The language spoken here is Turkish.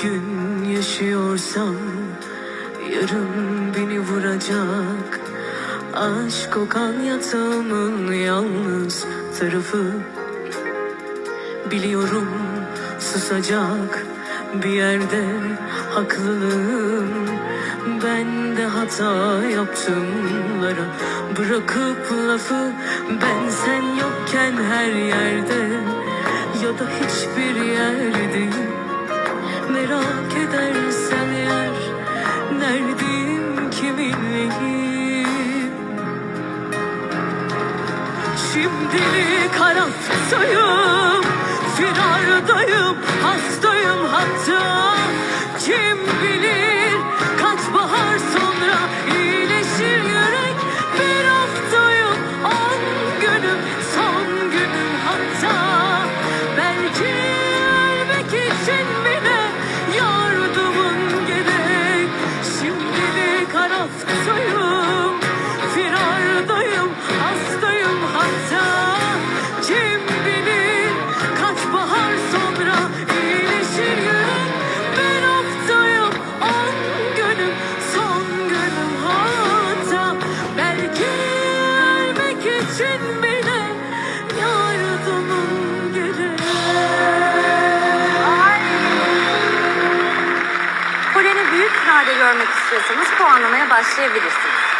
Bugün yaşıyorsam yarın beni vuracak. Aşk kokan yatağımın yalnız tarafı. Biliyorum susacak bir yerde haklılığım Ben de hata yaptımlara bırakıp lafı. Ben sen yokken her yerde ya da hiçbir yerdeyim Şimdilik haraftayım Firardayım Hastayım hatta için bile Yardımın gerek Polen'i büyük finalde görmek istiyorsanız puanlamaya başlayabilirsiniz.